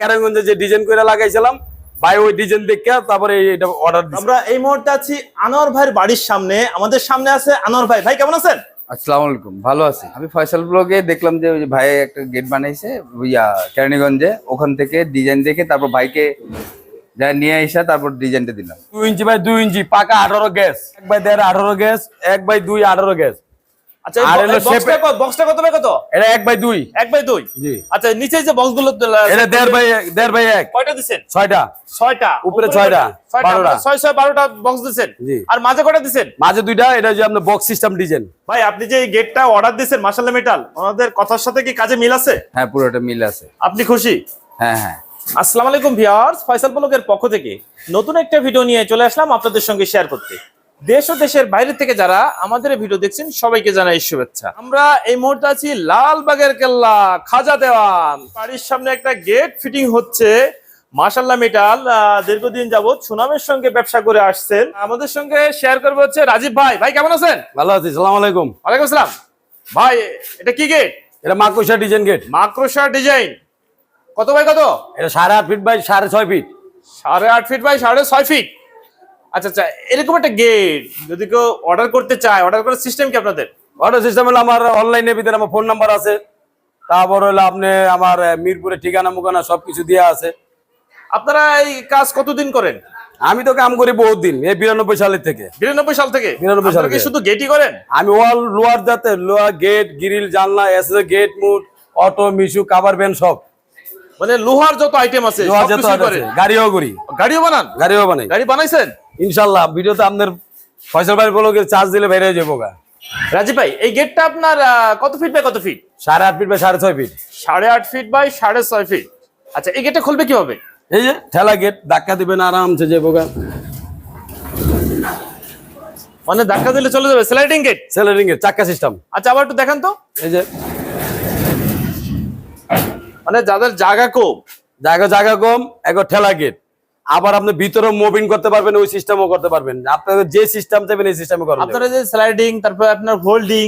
কেরানীগঞ্জে যে ডিজাইন করে লাগাইছিলাম ভাই ওই ডিজাইন দেখে তারপরে এটা অর্ডার দিচ্ছি আমরা এই মুহূর্তে আছি আনোয়ার ভাইয়ের বাড়ির সামনে। আমাদের সামনে আছে আনোয়ার ভাই। ভাই কেমন আছেন? আসসালামু আলাইকুম। ভালো আছি। আমি ফয়সাল ব্লগে দেখলাম যে ওই ভাই একটা গেট বানাইছে ইয়া কেরানীগঞ্জে ওখান থেকে ডিজাইন দেখে তারপর ভাইকে যা নিয়ে এসে তারপর ডিজাইনটা দিলাম। দুই ইঞ্চি বাই দুই ইঞ্চি। পাকা আঠারো গ্যাস। এক বাই দেড় আঠারো গ্যাস এক বাই দুই আঠারো গ্যাস। আচ্ছা আর হলো বক্সটা shape- কত বক্সটা কত বাই কত? এটা এক বাই জি। আচ্ছা নিচে যে বক্সগুলো এটা বাই বাই কয়টা উপরে বক্স আর মাঝে কয়টা মাঝে দুইটা এটা যে আপনার বক্স সিস্টেম ডিজাইন ভাই আপনি যে গেটটা অর্ডার দিয়েছেন মার্শাল্লাহ মেটাল ওনাদের কথার সাথে কি কাজে মিল আছে? হ্যাঁ পুরোটা মিল আছে। আপনি খুশি? হ্যাঁ হ্যাঁ। আসসালামু আলাইকুম ভিউয়ার্স ফয়সাল ব্লগের পক্ষ থেকে নতুন একটা ভিডিও নিয়ে চলে আসলাম আপনাদের সঙ্গে শেয়ার করতে। দেশ ও দেশের বাইরে থেকে যারা আমাদের ভিডিও দেখছেন সবাইকে জানাই শুভেচ্ছা। আমরা এই মুহূর্তে আছি লালবাগের কেল্লা খাজা দেওয়ান। বাড়ির সামনে একটা গেট ফিটিং হচ্ছে। মাশাল্লাহ মেটাল দীর্ঘদিন যাবৎ সুনামের সঙ্গে ব্যবসা করে আসছেন। আমাদের সঙ্গে শেয়ার করবে হচ্ছে রাজীব ভাই। ভাই কেমন আছেন? ভালো আছি সালাম আলাইকুম। ওয়ালাইকুম আসসালাম। ভাই এটা কি গেট এটা মাকুসা ডিজাইন গেট মাক্রোসা ডিজাইন কত ভাই কত? এটা সাড়ে আট ফিট বাই সাড়ে ছয় ফিট সাড়ে আট ফিট বাই সাড়ে ছয় ফিট আচ্ছা আচ্ছা এরকম একটা গেট যদি কেউ অর্ডার করতে চায় অর্ডার করার সিস্টেম কি আপনাদের? অর্ডার সিস্টেম হলো আমার অনলাইনের ভিতরে আমার ফোন নাম্বার আছে। তারপর হলো আপনি আমার মিরপুরে ঠিকানা মুখানা সবকিছু দেওয়া আছে। আপনারা এই কাজ কতদিন করেন? আমি তো কাম করি বহুত দিন এই বিরানব্বই সালের থেকে। বিরানব্বই সাল থেকে? 92 সাল থেকে। শুধু গেটই করেন? আমি ওয়াল লোয়ার যাতে লোয়ার গেট গ্রিল জানলা এসে গেট মুট অটো মিশু কাভার ভ্যান সব। মানে লোহার যত আইটেম আছে গাড়িও করি। গাড়িও বানান? গাড়িও বানাই। গাড়ি বানাইছেন? ইনশাল্লাহ ভিডিওতে আপনার ফয়সাল ভাই বলকে চার্জ দিলে বেড়ে যাব গা। রাজীব ভাই এই গেটটা আপনার কত ফিট বাই কত ফিট সাড়ে আট ফিট বা সাড়ে ছয় ফিট সাড়ে আট ফিট বাই সাড়ে ছয় ফিট আচ্ছা এই গেটটা খুলবে কীভাবে? এই যে ঠেলা গেট ধাক্কা দিবেন আরামসে যাব গা। মানে ধাক্কা দিলে চলে যাবে স্লাইডিং গেট স্লাইডিং গেট চাক্কা সিস্টেম আচ্ছা আবার একটু দেখান তো। এই যে মানে যাদের জায়গা কম জায়গা জায়গা কম একবার ঠেলা গেট আবার আপনি ভিতরে মুভিং করতে পারবেন ওই সিস্টেমও করতে পারবেন। আপনাদের যে সিস্টেম চাইবেন এই সিস্টেমে করবেন। আপনারা যে স্লাইডিং তারপর আপনার হোল্ডিং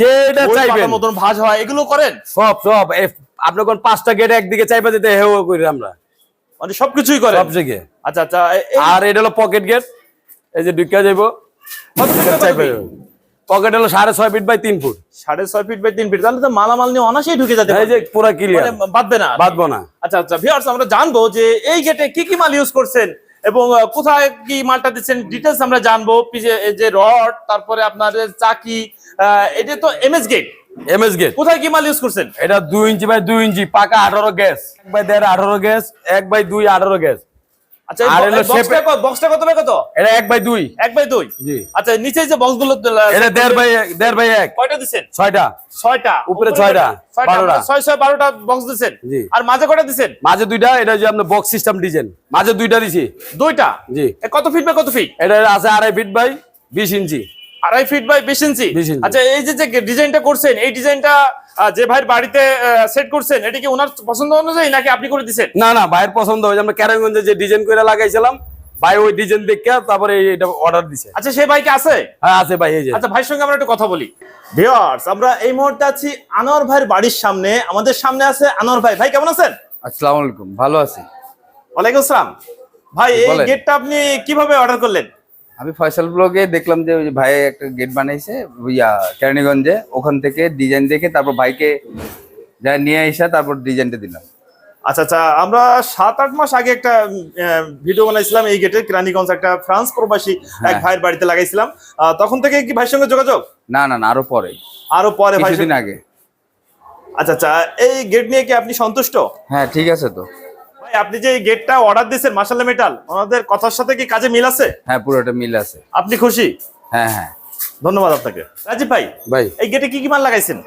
যেটা চাইবেন। মতন ভাঁজ হয় এগুলো করেন? সব সব। আপনি কোন পাঁচটা গেট একদিকে চাইবে যেতে হেও করি আমরা। মানে সবকিছুই করেন? সব জায়গায়। আচ্ছা আচ্ছা আর এটা হলো পকেট গেট এই যে ঢুকিয়া যাইবো। চাইবে? পকেট হলো সাড়ে ছয় ফিট বাই তিন ফুট সাড়ে ছয় ফিট বাই তিন ফিট তাহলে তো মালামাল নিয়ে অনাসেই ঢুকে যেতে এই যে। পুরা ক্লিয়ার বাঁধবে না বাঁধবো না। আচ্ছা আচ্ছা ভিউয়ার্স আমরা জানব যে এই গেটে কি কি মাল ইউজ করছেন এবং কোথায় কি মালটা দিচ্ছেন? ডিটেলস আমরা জানব। যে রড তারপরে আপনার চাকি এটা তো এমএস গেট এমএস গেট কোথায় কি মাল ইউজ করছেন? এটা দুই ইঞ্চি বাই দুই ইঞ্চি পাকা আঠারো গ্যাস এক বাই দেড় আঠারো গ্যাস এক বাই দুই আঠারো গ্যাস আচ্ছা আর হলো বক্সটা কত? বক্সটা কত বাই কত? এটা বাই দুই। এক বাই দুই? জি। আচ্ছা নিচে যে বক্সগুলো এটা দেড় বাই এক দেড় বাই এক। কয়টা উপরে ছয়টা, ছয়টা। বারোটা। আপনারা ছয় ছয় বারোটা বক্স দিচ্ছেন জি। আর মাঝে কয়টা দিচ্ছেন মাঝে দুইটা এটা যে আপনার বক্স সিস্টেম ডিজাইন মাঝে দুইটা দিছি। দুইটা? জি। কত ফিট বাই কত ফিট এটা আছে আড়াই ফিট বাই বিশ ইঞ্চি। আড়াই ফিট বাই বিশ ইঞ্চি? 20 ইঞ্চি। আচ্ছা এই যে যে ডিজাইনটা করছেন এই ডিজাইনটা যে ভাইয়ের বাড়িতে সেট করছেন এটা কি ওনার পছন্দ অনুযায়ী নাকি আপনি করে দিচ্ছেন না না ভাইয়ের পছন্দ হয়েছে আমরা ক্যারাগঞ্জে যে ডিজাইন করে লাগাইছিলাম ভাই ওই ডিজাইন দেখে তারপরে এটা অর্ডার দিছে। আচ্ছা সেই ভাই কি আছে? হ্যাঁ আছে ভাই এই যে। আচ্ছা ভাইয়ের সঙ্গে আমরা একটু কথা বলি। ভিউয়ার্স আমরা এই মুহূর্তে আছি আনোয়ার ভাইয়ের বাড়ির সামনে। আমাদের সামনে আছে আনোয়ার ভাই। ভাই কেমন আছেন? আসসালামু আলাইকুম ভালো আছি। ওয়ালাইকুম আসসালাম। ভাই এই গেটটা আপনি কীভাবে অর্ডার করলেন? আমি ফয়সাল ব্লগে দেখলাম যে ওই ভাই একটা গেট বানাইছে ইয়া কেরানীগঞ্জে। ওখান থেকে ডিজাইন দেখে তারপর ভাইকে যা নিয়ে এসে তারপর ডিজাইনটা দিলাম। আচ্ছা আচ্ছা আমরা সাত আট মাস আগে একটা ভিডিও বানাইছিলাম এই গেটের কিরানীগঞ্জ একটা ফ্রান্স প্রবাসী এক হ্যাঁ। ভাইয়ের বাড়িতে লাগাইছিলাম। তখন থেকে কি ভাইয়ের সঙ্গে যোগাযোগ? না না না আরও পরে। আরও পরে ভাই আগে। আচ্ছা আচ্ছা এই গেট নিয়ে কি আপনি সন্তুষ্ট? হ্যাঁ ঠিক আছে তো। আপনি যে গেটটা অর্ডার দিয়েছেন মার্শাল্লাহ মেটাল ওনাদের কথার সাথে কি কাজে মিল আছে? হ্যাঁ পুরোটা মিল আছে। আপনি খুশি? হ্যাঁ হ্যাঁ। ধন্যবাদ আপনাকে। রাজীব ভাই ভাই। এই গেটে কি কি মাল লাগাইছেন?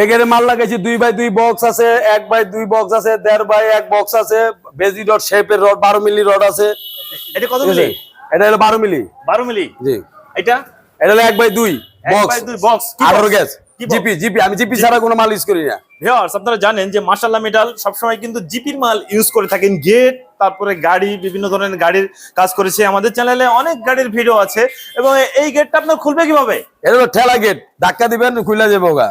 এখানে মাল লাগাইছি দুই বাই দুই বক্স আছে এক বাই দুই বক্স আছে দেড় বাই এক বক্স আছে বেজি রড শেপের রড বারো মিলি রড আছে। এটা কত মিলি? এটা হলো বারো মিলি। বারো মিলি? জি। এটা? এটা হলো এক বাই দুই বক্স দুই বক্স আঠারো গ্যাস? জিপি জিপি আমি জিপি ছাড়া কোনো মাল ইউজ করি না। ভিউয়ার্স আপনারা জানেন যে মার্শাল্লাহ মেটাল সবসময় কিন্তু জিপির মাল ইউজ করে থাকেন। গেট তারপরে গাড়ি বিভিন্ন ধরনের গাড়ির কাজ করেছে আমাদের চ্যানেলে অনেক গাড়ির ভিডিও আছে। এবং এই গেটটা আপনার খুলবে কীভাবে? এটা হলো ঠেলা গেট ধাক্কা দিবেন খুলে যাব গা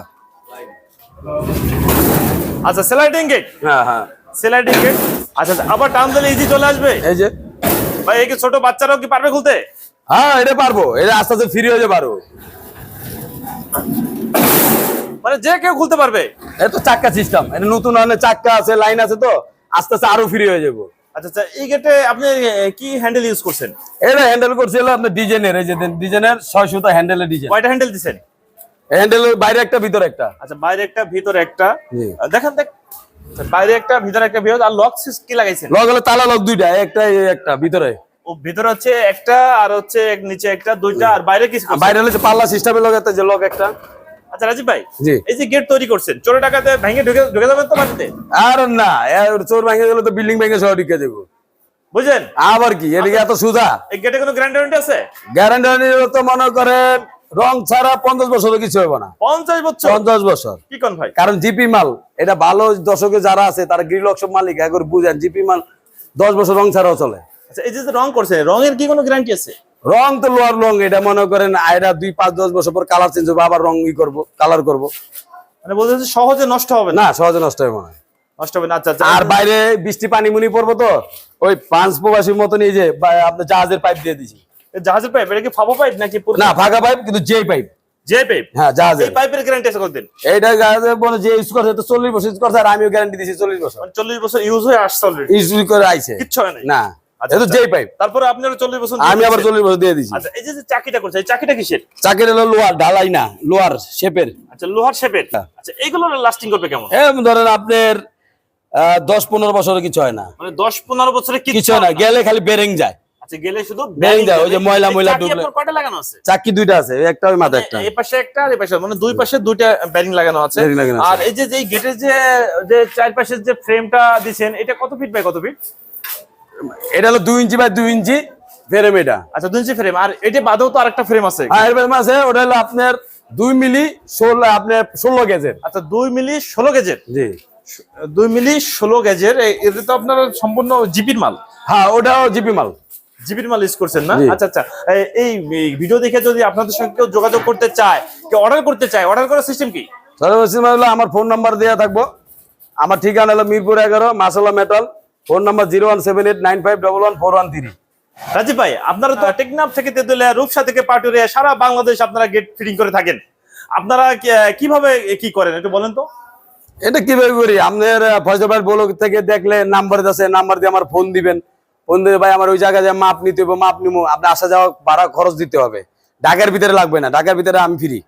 আচ্ছা স্লাইডিং গেট হ্যাঁ হ্যাঁ। স্লাইডিং গেট আচ্ছা আচ্ছা, আবার টান দিলে ইজি চলে আসবে? এই যে। ভাই এই ছোট বাচ্চারাও কি পারবে খুলতে? হ্যাঁ এটা পারব। এটা আস্তে আস্তে ফ্রি হয়ে যেতে পারব মানে যে কেউ খুলতে পারবে। এটা তো চাক্কা সিস্টেম এটা নতুন ধরনের চাক্কা আছে লাইন আছে তো আস্তে আস্তে আরও ফ্রি হয়ে যাব। আচ্ছা আচ্ছা এই গেটে আপনি কি হ্যান্ডেল ইউজ করছেন? এটা হ্যান্ডেল আপনার ডিজাইনের এই যে ডিজাইনের ছয় সুতা হ্যান্ডেলের ডিজাইন কয়টা হ্যান্ডেল দিছেন? হ্যান্ডেলের বাইরে একটা ভিতরে একটা। আচ্ছা বাইরে একটা ভিতরে একটা। দেখেন দেখ বাইরে একটা ভিতরে একটা ভিতরে আর লক কি লাগাইছেন? লক হলে তালা লক দুইটা একটা একটা ভিতরে। ও ভিতরে হচ্ছে একটা আর হচ্ছে নিচে একটা দুইটা আর বাইরে কি বাইরে যে পাল্লা সিস্টেমের লক একটা যে লক একটা। আচ্ছা রাজীব ভাই জি। এই যে গেট তৈরি করছেন চোরে টাকাতে ভেঙে ঢুকে ঢুকে যাবেন তো বাড়িতে? আর না চোর ভেঙে গেলে তো বিল্ডিং ভেঙে সহ ঢুকে দেবো। বুঝলেন? আবার কি এদিকে এত সুদা এই গেটে কোনো গ্যারান্টি ওয়ারেন্টি আছে? গ্যারান্টি তো মনে করেন রং ছাড়া পঞ্চাশ বছরও কিছু হবে না। পঞ্চাশ বছর? পঞ্চাশ বছর। কি কোন ভাই? কারণ জিপি মাল এটা ভালো দর্শকে যারা আছে তারা গৃহলক্ষ মালিক একবার বুঝেন জিপি মাল দশ বছর রং ছাড়াও চলে। আচ্ছা এই যে যে রং করছে রঙের কি কোনো গ্যারান্টি আছে? রং তো লোয়ার রং এটা মনে করেন আয়রা দুই পাঁচ দশ বছর পর কালার চেঞ্জ হবে আবার রং ই করব কালার করব। মানে বলতে সহজে নষ্ট হবে না? সহজে নষ্ট হবে মনে হয়। নষ্ট হবে না আচ্ছা আচ্ছা। আর বাইরে বৃষ্টি পানি মুনি পড়ব তো ওই পাঁচ প্রবাসীর মতন এই যে আপনার জাহাজের পাইপ দিয়ে দিছি জাহাজের পাইপ এটা কি ফাবো পাইপ নাকি না ফাঁকা পাইপ কিন্তু যে পাইপ যে পাইপ হ্যাঁ এই পাইপের গ্যারান্টি আছে কতদিন? এইটা জাহাজের বলে যে ইউজ করছে তো চল্লিশ বছর ইউজ করছে আর আমিও গ্যারান্টি দিছি চল্লিশ বছর। মানে ইউজ হয়ে আসছে অলরেডি ইউজ করে আইছে। কিচ্ছু হয় নাই? না। আচ্ছা, আচ্ছা। যেই পাইপ তারপরে আপনি চল্লিশ বছর আমি আবার চল্লিশ বছর দিয়ে দিছি। আচ্ছা এই যে যে চাকিটা করছে এই চাকিটা কিসের? চাকের হলো লোহার ঢালাই না লোহার শেপের আচ্ছা লোহার শেপের হ্যাঁ। আচ্ছা এইগুলো লাস্টিং করবে কেমন? এ ধরেন আপনার দশ পনেরো বছরে কিছু হয় না। মানে দশ পনেরো বছরে কিছু হয় না গেলে খালি বেরেং যায়। আচ্ছা গেলে শুধু বেরিং যায়, ওই যে ময়লা ময়লা কয়টা লাগানো আছে? চাকি দুইটা আছে একটা ওই মাথা একটা। এই পাশে একটা আর এই পাশে মানে দুই পাশে দুইটা লাগানো আছে। আর এই যে যে গেটের যে যে চারপাশের যে ফ্রেমটা দিছেন এটা কত ফিট বাই কত ফিট এটা হলো দুই ইঞ্চি বাই দুই ইঞ্চি ফেরেম এটা। আচ্ছা দুই ইঞ্চি ফ্রেম আর এটা বাদেও তো আরেকটা ফ্রেম আছে। আর এর আছে ওটা হলো আপনার দুই মিলি ষোলো আপনার ষোলো গেজের আচ্ছা দুই মিলি ষোলো গেজের জি। দুই মিলি ষোলো গেজের এটা তো আপনার সম্পূর্ণ জিপির মাল। হ্যাঁ ওটাও জিপি মাল। জিপির মাল ইউজ করছেন না? আচ্ছা আচ্ছা এই ভিডিও দেখে যদি আপনাদের সঙ্গে কেউ যোগাযোগ করতে চায় কেউ অর্ডার করতে চায় অর্ডার করার সিস্টেম কি? সর্বশেষ হলো আমার ফোন নাম্বার দেওয়া থাকব। আমার ঠিকানা হলো মিরপুর এগারো Masala metal phone number zero one seven eight nine five double one four one three. Rajib ভাই আপনারা তো টেকনাফ থেকে তেতুলিয়া রূপসা থেকে পাটুরিয়া সারা বাংলাদেশ আপনারা গেট ফিটিং করে থাকেন। আপনারা কীভাবে কি করেন একটু বলেন তো? এটা কীভাবে করি? আপনার ফয়সাল ভাই ব্লগ থেকে দেখলে নাম্বার আছে নাম্বার দিয়ে আমার ফোন দিবেন। ফোন দিয়ে ভাই আমার ওই জায়গায় যে মাপ নিতে হবে মাপ নিবো আপনি আসা যাওয়া ভাড়া খরচ দিতে হবে। ঢাকার ভিতরে লাগবে না ঢাকার ভিতরে আমি ফ্রি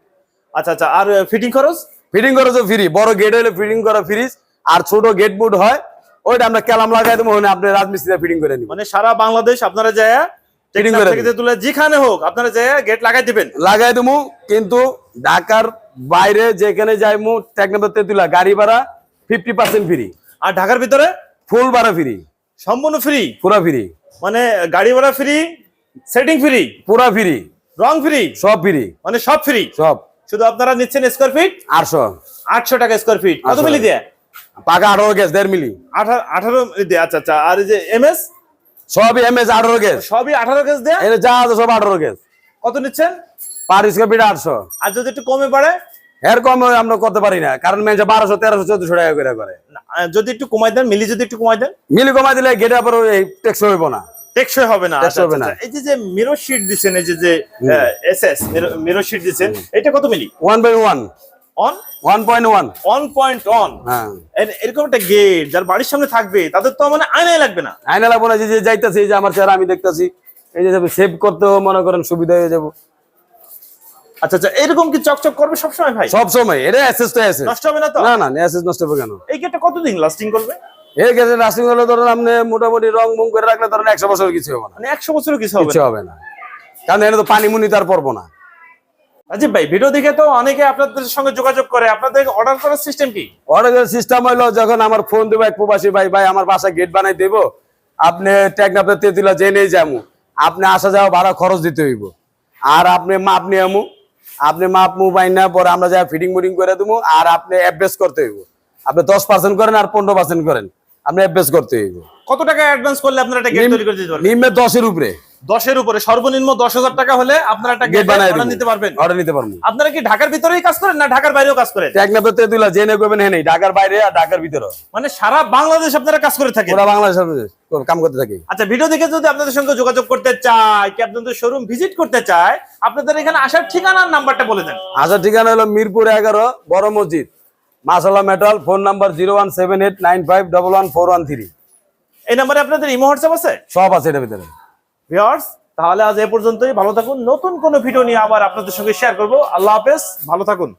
আচ্ছা আচ্ছা আর ফিটিং খরচ? ফিটিং খরচও ফ্রি বড় গেট হলে ফিটিং করা ফ্রি আর ছোট গেট বুট হয় ওইটা আমরা ক্যালাম লাগাই দেবো আপনি ফিটিং করে নিবেন মানে সারা বাংলাদেশ আপনারা যায় করে যেখানে হোক আপনারা যায় গেট লাগাই দিবেন। লাগাই দেবো কিন্তু ঢাকার বাইরে যেখানে যাইমু টেকনাফ তেতুলা গাড়ি ভাড়া ফিফটি পার্সেন্ট ফ্রি আর ঢাকার ভিতরে? ফুল ভাড়া ফ্রি সম্পূর্ণ ফ্রি পুরা ফ্রি মানে গাড়ি ভাড়া ফ্রি সেটিং ফ্রি পুরা ফ্রি রং ফ্রি সব ফ্রি মানে সব ফ্রি সব। শুধু আপনারা নিচ্ছেন স্কোয়ার ফিট আটশো। আটশো টাকা স্কোয়ার ফিট কত 800 মিলি দিয়ে? পাকা আঠারো গ্যাস দেড় মিলি। আঠারো আঠারো আচ্ছা আচ্ছা। আর এই যে এম এস সবই এম এস আঠারো গ্যাস সবই আঠারো কেস দেয়? এটা যা আছে সব আঠারো গ্যাস কত নিচ্ছেন? পার স্কোয়ার ফিট আটশো। আর যদি একটু কমে পড়ে এর কম আমরা করতে পারি না কারণ মেয়ে বারোশো তেরোশো চোদ্দশো টাকা করে করে। না, যদি একটু কমাই দেন মিলি যদি একটু কমাই দেন? মিলি কমা দিলে গেটে আবার ওই টেক্স হইব না। টেকসই হবে না আচ্ছা, হবে না। আচ্ছা, এই যে যে মিরর শিট দিছেন এই যে যে এস এস মিরর শিট দিছেন এটা কত মিলি? ওয়ান বাই ওয়ান অন ওয়ান পয়েন্ট ওয়ান অন পয়েন্ট অন হ্যাঁ। এরকম একটা গেট যার বাড়ির সামনে থাকবে তাদের তো মানে আয়নাই লাগবে না। আয়না লাগবো না যে যে যাইতেছি যে আমার চেহারা আমি দেখতেছি এই যে সেভ করতেও মনে করেন সুবিধা হয়ে যাব। আচ্ছা আচ্ছা এরকম কি চকচক করবে ভাই? সব সময় এটা অ্যাসেস তো অ্যাসেস নষ্ট হবে না তো? না না অ্যাসেস নষ্ট হবে কেন? এই গেটটা কতদিন লাস্টিং করবে? এই হলে ধরেন আপনি মোটামুটি রং মুং করে রাখলে ধরেন একশো বছর কিছু হবে না। মানে একশো বছরও কিছু হবে কিছু না। হবে না। কারণ এখানে তো পানি মুনি তার পড়ব না। রাজীব ভাই ভিডিও দেখে তো অনেকে আপনাদের সঙ্গে যোগাযোগ করে। আপনাদের অর্ডার করার সিস্টেম কি? অর্ডারের সিস্টেম হইল যখন আমার ফোন দেবো এক প্রবাসী ভাই ভাই আমার বাসা গেট বানাই দেবো। আপনি টেকনাপে তেতুলা জেনে যাব আপনি আসা যাওয়া ভাড়া খরচ দিতে হইব। আর আপনি মাপ নিয়ে আমু। আপনি মাপ মু পাই না পরে আমরা যা ফিটিং মুটিং করে দেবো আর আপনি অ্যাডভেস করতে হইব। আপনি দশ পার্সেন্ট করেন আর পনেরো পার্সেন্ট করেন। আপনি অ্যাডভেস করতে হইব। কত টাকা অ্যাডভান্স করলে আপনারা একটা গেট তৈরি করে দিতে পারবেন? নিম্নে দশের উপরে। দশের উপরে সর্বনিম্ন দশ হাজার টাকা হলে আপনারা একটা গেট গেট বানিয়ে নিতে পারবেন। অর্ডার নিতে পারব। আপনারা কি ঢাকার ভিতরেই কাজ করেন না ঢাকার বাইরেও কাজ করেন? তেতুলা জেনে করবেন হ্যাঁ ঢাকার বাইরে আর ঢাকার ভিতরে মানে সারা বাংলাদেশ আপনারা কাজ করে থাকেন? ওরা বাংলাদেশের কাম করতে থাকি। আচ্ছা ভিডিও দেখে যদি আপনাদের সঙ্গে যোগাযোগ করতে চায় কি আপনাদের শোরুম ভিজিট করতে চায় আপনাদের এখানে আসার ঠিকানার নাম্বারটা বলে দেন। আসার ঠিকানা হলো মিরপুর এগারো বড় মসজিদ। Masala metal phone number zero one seven eight nine five double one four one three এই নাম্বারে আপনাদের ইমো হোয়াটসঅ্যাপ আছে? সব আছে এটার ভিতরে। ভিউয়ার্স, তাহলে আজ এ পর্যন্তই। ভালো থাকুন। নতুন কোনো ভিডিও নিয়ে আবার আপনাদের সঙ্গে শেয়ার করব। আল্লাহ হাফেজ। ভালো থাকুন।